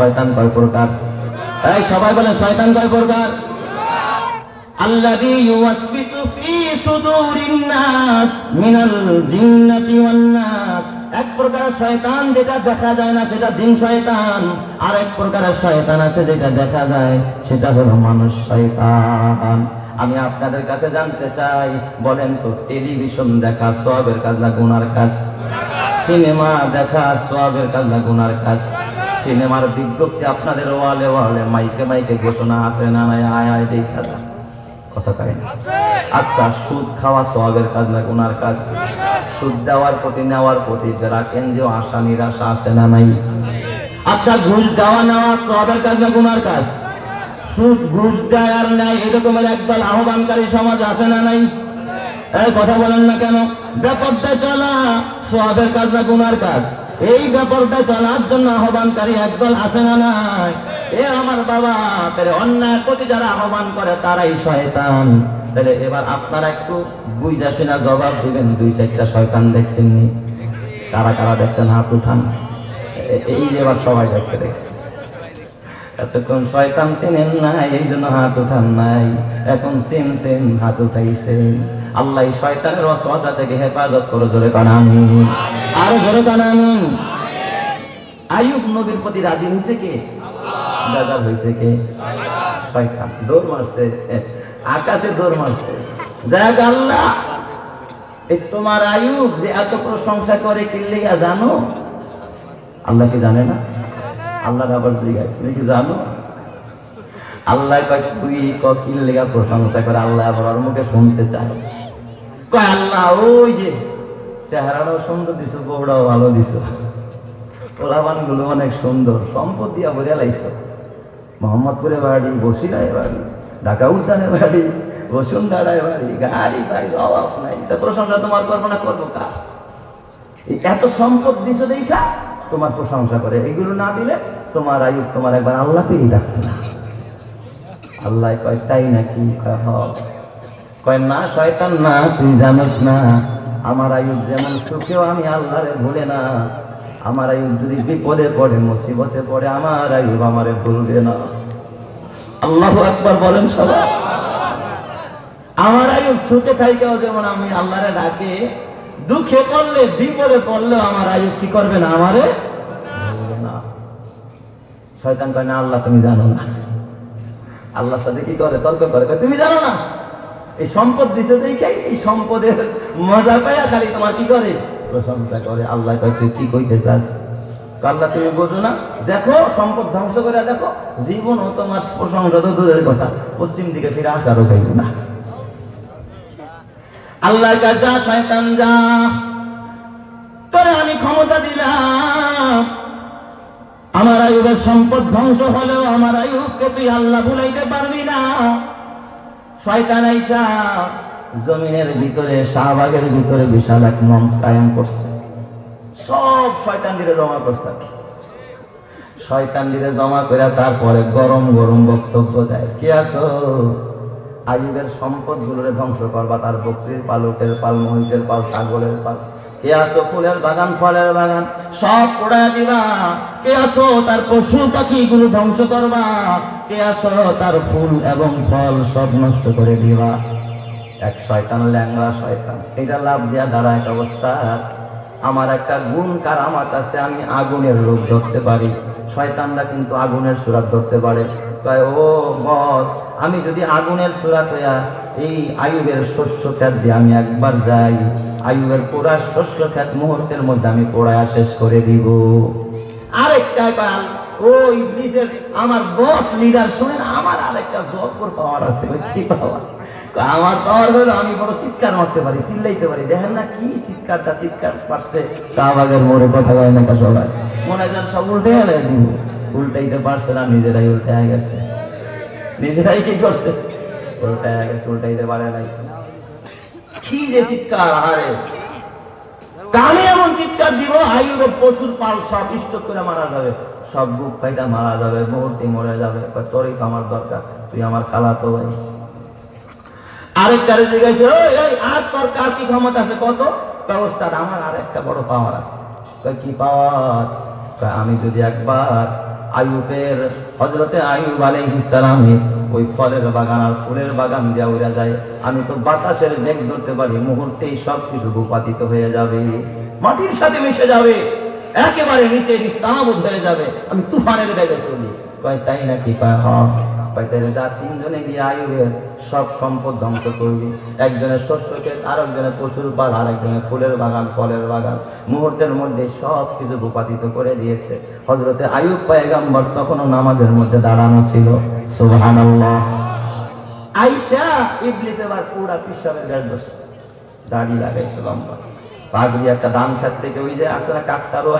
শয়তান কয় প্রকার এই সবাই বলেন শয়তান কয় প্রকার الذي يوسوس في صدور الناس من الجنة والناس এক প্রকার শয়তান যেটা দেখা যায় না সেটা জিন শয়তান আর এক প্রকারের শয়তান আছে যেটা দেখা যায় সেটা হলো মানুষ শয়তান আমি আপনাদের কাছে জানতে চাই বলেন তো টেলিভিশন দেখা সবের কাজ না গুনার কাজ সিনেমা দেখা সবের কাজ না গুনার কাজ সিনেমার বিজ্ঞপ্তি আপনাদের ওয়ালে ওয়ালে, মাইকে মাইকে ঘোষণা আছে না নাই? আয় আয় দেখা যায় কথা তাই আচ্ছা সুদ খাওয়া সোয়াবের কাজ না গুনার কাজ? সুদ দেওয়ার প্রতি, নেওয়ার প্রতি যারা কেন্দ্রীয় আশা, নিরাশা আছে না নাই? আচ্ছা ঘুষ দেওয়া, নেওয়া সোয়াবের কাজ না গুনার কাজ? সুদ, ঘুষ দেয় আর নাই এরকমের একদল আহ্বানকারী সমাজ আছে না নাই? কথা বলেন না কেন? ব্যাপারটা চলা সোয়াবের কাজ না গুনার কাজ? এই ব্যাপারটা চলার জন্য আহ্বানকারী একদল আছে না নাই? এ আমার বাবা, তাহলে অন্যায় প্রতি যারা আহ্বান করে তারাই শয়তান। তাহলে এবার আপনারা একটু বুঝা শুনা জবাব দিবেন, দুই চারটা শয়তান দেখছেন নি? কারা কারা দেখছেন? হাত উঠান। এই এবার সবাই দেখছে দেখছে। এতক্ষণ শয়তান চিনেন নাই, এই জন্য হাত উঠান নাই। এখন চিনছেন হাত উঠাইছেন। আল্লাহ শয়তানের অসহসা থেকে হেফাজত করে জোরে কানামি আর জোরে কানামি আয়ুব নবীর প্রতি রাজি হয়েছে কে? দাদা হয়েছে কে? দৌড় মারছে। আকাশে দৌড় মারছে। যাক আল্লাহ। তোমার আয়ুব যে এত প্রশংসা করে কিল্লিগা জানো? আল্লাহ কি জানে না? আল্লাহ আবার তুমি কি জানো? আল্লাহ কয়, তুই কিল লেগা প্রশংসা করে? আল্লাহ আবার মুখে শুনতে চায়। কয়, আল্লাহ, ওই যে চেহারাটাও সুন্দর দিছো বউটাও ভালো দিছো। পোলাবানগুলো অনেক সুন্দর। সম্পদ দিয়া বলে লাইছো। মোহাম্মদপুরে বাড়ি, বসিরায় বাড়ি, ঢাকা উদ্যানে বাড়ি, বসুন্ধরায় বাড়ি, গাড়ি বাড়ি অভাব নাই। তা প্রশংসা তোমার করব না করব কার? এই এত সম্পদ দিছো দেখা, তোমার প্রশংসা করে। এগুলো না দিলে তোমার আয়ু তোমার একবার আল্লাহকেই ডাকতো না। আল্লাহ কয়, তাই নাকি। কয়, না, শয়তান, না, তুই জানোস না। আমার আয়ু যেমন সুখেও আমি আল্লাহরে ভুলে না। আমার আয়ু যদি বিপদে পড়ে, মুসিবতে পড়ে, আমার আয়ু আমারে ভুলবে না। আল্লাহ একবার বলেন সবাই। আমার আয়ু সুখে থাইকেও যেমন আমি আল্লাহরে ডাকে, দুঃখে পড়লে, বিপদে পড়লেও আমার আয়ু কি করবে না আমারে? শয়তান কয়, না, আল্লাহ, তুমি জানো না। আল্লাহর সাথে কি করে? তর্ক করে। তুমি জানো না? এই সম্পদ দিছো দেখে এই সম্পদের মজা পাইয়া খালি তোমার কি করে? প্রশংসা করে। আল্লাহ তুই কি কইতে চাস? আল্লাহ তুমি বোঝো না? দেখো, সম্পদ ধ্বংস করে দেখো, জীবন ও তোমার প্রশংসা তো দূরের কথা। পশ্চিম দিকে ফিরে আসারও খাইব না। আল্লাহ যা শয়তান, যা। তোরে আমি ক্ষমতা দিলাম। আমার আয়ুবের সম্পদ ধ্বংস হলেও আমার আয়ুবকে তুই আল্লাহ ভুলাইতে পারবি না। শয়তান আইসা জমিনের ভিতরে, শাহবাগের ভিতরে বিশাল এক মঞ্চ কায়েম করছে। সব শয়তান দিলে জমা করছে শয়তান দিলে জমা করে তারপরে গরম গরম বক্তব্য দেয়, কি আছো? সম্পদ গুলোরে ধ্বংস করবা, তার বকরির পালকের পাল, মহিষের পাল, ছাগলের পাল। কে আছো ফুলের বাগান, ফলের বাগান? সব পোড়া দিবা। কে আছো তার পশু পাখি গুলো ধ্বংস করবা। কে আছো তার ফুল এবং ফল সব নষ্ট করে দিবা। এক শয়তান ল্যাংড়া শয়তান, এটা লাভ দিয়া দাঁড়া এক অবস্থা। আমার একটা গুণ কার আমার কাছে আমি আগুনের রূপ ধরতে পারি। শয়তানরা কিন্তু আগুনের সুরাত ধরতে পারে। ও বস, আমি যদি আগুনের সুরাত হইয়া এই আয়ুবের শস্য খ্যাত দিয়ে আমি একবার যাই। আয়ুবের পুরা শস্য খ্যাত মুহূর্তের মধ্যে আমি পোড়ায়া শেষ করে দিব। আরেকটা ইবলিসের আমার বস লিডার শুনেন, আমার আরেকটা আমার চিৎকার মারতে পারি পারি। দেখেন না কি চিৎকারটা, চিৎকার পারছে। কথা সব উল্টে দিব। পারছে না, নিজেরাই উল্টে গেছে। নিজেরাই কি করছে? উল্টে গেছে পারে নাই। কি যে চিৎকার কানে এমন চিৎকার দিব পশুর পাল সব স্টক করে মারা যাবে। সব ফাইটা মারা যাবে মুহূর্তে মরে যাবে। তোরই আমার দরকার, তুই আমার খালা তো ভাই। জিজ্ঞাসা আর তোর কার কি ক্ষমতা আছে, কত? ব্যবস্থা আমার আর একটা বড় পাওয়ার আছে। কি পাওয়ার? আমি যদি একবার আয়ুবের হজরতে আয়ুব আলাইহিস সালামে ওই ফলের বাগান আর ফুলের বাগান দিয়া উড়া যায়। আমি তো বাতাসের বেগ ধরতে পারি, মুহূর্তেই সব কিছু ভূপাতিত হয়ে যাবে। মাটির সাথে মিশে যাবে, একেবারে নিচে নিস্তাবুদ হয়ে যাবে। আমি তুফানের বেগে চলি। কয়, তাই নাকি কয় হ কয় তাই যা তিনজনে গিয়ে আয়ুবের সব সম্পদ ধ্বংস করবি। একজনের শস্য ক্ষেত আর একজনের প্রচুর পাল আর একজনের ফুলের বাগান, ফলের বাগান। মুহূর্তের মধ্যে সব কিছু ভূপাতিত করে দিয়েছে। হজরতে আয়ুব পায়গাম্বর তখনও নামাজের মধ্যে দাঁড়ানো ছিল। সুবহানাল্লাহ। আইসা ইবলিস এবার পুরা পিসাবের গাছ বসছে দাড়ি লাগাইছে পাগড়ি একটা দান খাত থেকে ওই যে আছে না কাকতারও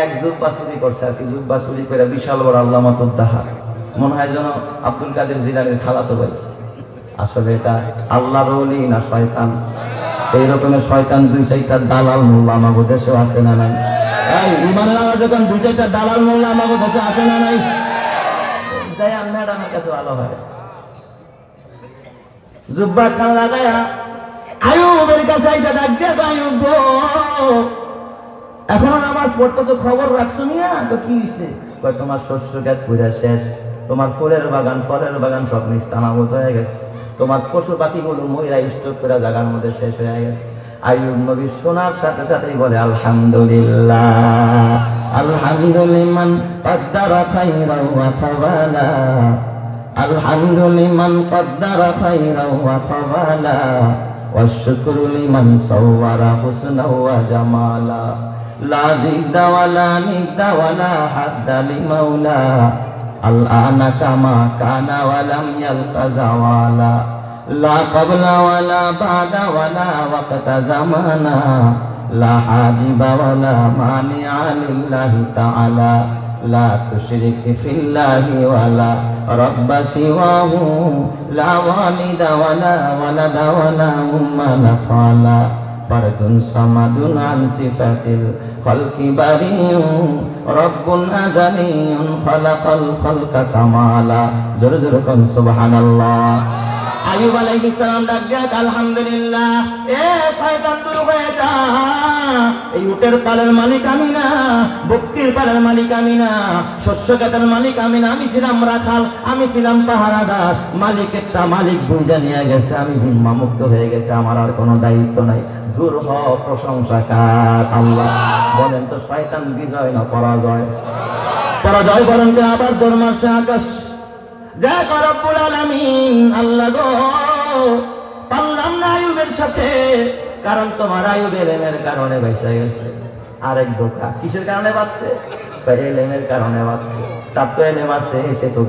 এক জুব্বা চুরি করছে আর কি জুব্বা চুরি করে বিশাল বড় আল্লাহ মতুদ্দাহার মনে হয় যেন আব্দুল কাদের জিলানের খালাতো ভাই। আসলে এটা আল্লাহ রলি না শয়তান। এই রকমের শয়তান দুই চারটা দালাল মোল্লা আমাগো দেশেও আছে না নাই? ইমানের যখন দুই চারটা দালাল মোল্লা আমাগো দেশে আছে না নাই? যাই ম্যাডামের কাছে ভালো হয়। জুব্বা খান লাগায়া আয়ুবের কাছে আইসা ডাক গো, এখনও নামাজ পড়তে তো খবর রাখছো নিয়া তো কি হয়েছে তোমার শস্য গাছ পুরা শেষ। তোমার ফুলের বাগান, ফলের বাগান সব নিস্তানামত হয়ে গেছে। তোমার পশু পাখিগুলো ময়রা স্টোর করে জাগার মধ্যে শেষ হয়ে গেছে। আয়ুব নবী শোনার সাথে সাথেই বলে, আলহামদুলিল্লাহ। আলহামদুলিমান কদ্দারা খাইরাও ওয়া খাবালা আলহামদুলিমান কদ্দারা খাইরাও ওয়া খাবালা ওয়া শুকরু লিমান সাওয়ারা হুসনা ওয়া জামালা। لا زد ولا ند ولا حد لمولى الآن كما كان ولم يلق زوالا لا قبل ولا بعد ولا وقت زمانا لا حاجب ولا مانع لله تعالى لا تشرك في الله ولا رب سواه لا والد ولا ولد ولا أم نخالا فرد صمد عن صفة الخلق بريء رب أزلي خلق الخلق كمالا زر زركم سبحان الله আয়ুব আলাইহিস সালাম ডাক আলহামদুলিল্লাহ, এ শয়তান দূর হয়ে যা। এই উটের পালের মালিক আমি না বক্তির পালের মালিক আমি না, শস্য কাটার মালিক আমি না, আমি ছিলাম রাখাল, আমি ছিলাম পাহারাদার। মালিকেরটা মালিক বুঝে নিয়ে গেছে, আমি জিম্মা মুক্ত হয়ে গেছে, আমার আর কোনো দায়িত্ব নাই। দূর হ, প্রশংসা কার আল্লাহ। বলেন তো, শয়তান বিজয় না পরাজয়? পরাজয় বলেন তো, আবার দৌড় মারছে আকাশ যা আল্লাহ আয়ুবের সাথে, কারণ তোমার এলেমের কারণে কিসের কারণে তার তো এলেম সে তো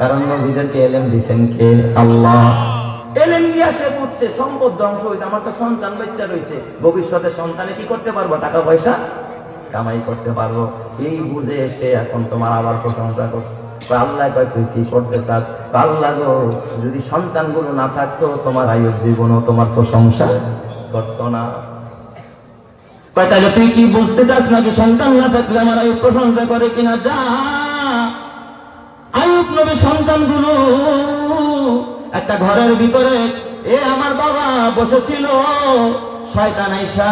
কারণ নবীদেরকে এলেম দিছেন কে? আল্লাহ। এলেম দিয়া সে বুঝছে সম্পদ ধ্বংস হয়েছে, আমার তো সন্তান বাচ্চা রয়েছে। ভবিষ্যতে সন্তানে কি করতে পারব? টাকা পয়সা? কামাই করতে পারব। এই বুঝে এসে এখন তোমার আবার প্রশংসা করছে। আল্লাহ কয়, তুই কি করতে চাস? আল্লাহ গো, যদি সন্তানগুলো না থাকতো, তোমার আয়ুর জীবনও তোমার প্রশংসা করতো না। তাহলে তুই কি বুঝতে চাস নাকি সন্তান না থাকলে আমার প্রশংসা করে কিনা? যা নবী সন্তানগুলো একটা ঘরের ভিতরে, এ আমার বাবা বসেছিল, শয়তান আইসা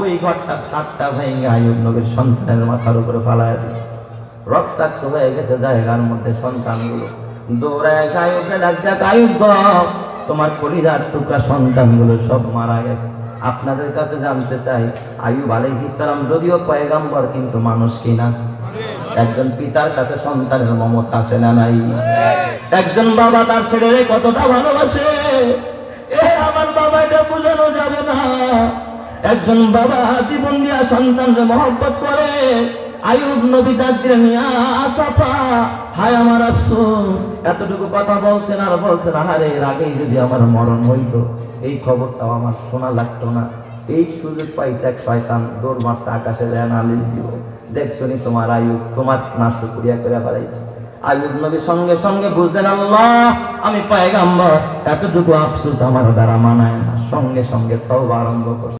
ওই ঘরটা সাতটা ভেঙে আয়ুব নবীর সন্তানের মাথার উপরে ফালায় দিছে। রক্তাক্ত হয়ে গেছে জায়গার মধ্যে সন্তানগুলো। দৌড়ায় এসে আয়ুবকে ডাক দেখ আয়ুব তোমার পরিবার টুকরা সন্তানগুলো সব মারা গেছে। আপনাদের কাছে জানতে চাই, আয়ুব আলাইহিস সালাম যদিও পয়গাম্বর, কিন্তু মানুষ কিনা একজন পিতার কাছে সন্তানের মমতা আছে না নাই? একজন বাবা তার ছেলেরে কতটা ভালোবাসে? এ আমার বাবা, এটা বোঝানো যাবে না। একজন বাবা জীবন দিয়া সন্তানকে মহব্বত করে। আয়ুব নবী দাজ্রে নিয়া আসাফা হায় আমার আফসোস, এতটুকু কথা বলছেন আর বলছেন, আহারে, এর আগেই যদি আমার মরণ হইতো, এই খবরটাও আমার শোনা লাগতো না। এই সুযোগ পাইছে এক শয়তান, দৌড় মারছে আকাশে যায় না দিব দেখছনি তোমার আয়ুব, তোমার না শুক্রিয়া করে বেড়াইছে। আয়ুব নবী সঙ্গে সঙ্গে বুঝলেন, আল্লাহ, আমি পায়গাম্বর, এতটুকু আফসোস আমার দ্বারা মানায় না। সঙ্গে সঙ্গে তাও আরম্ভ করছে।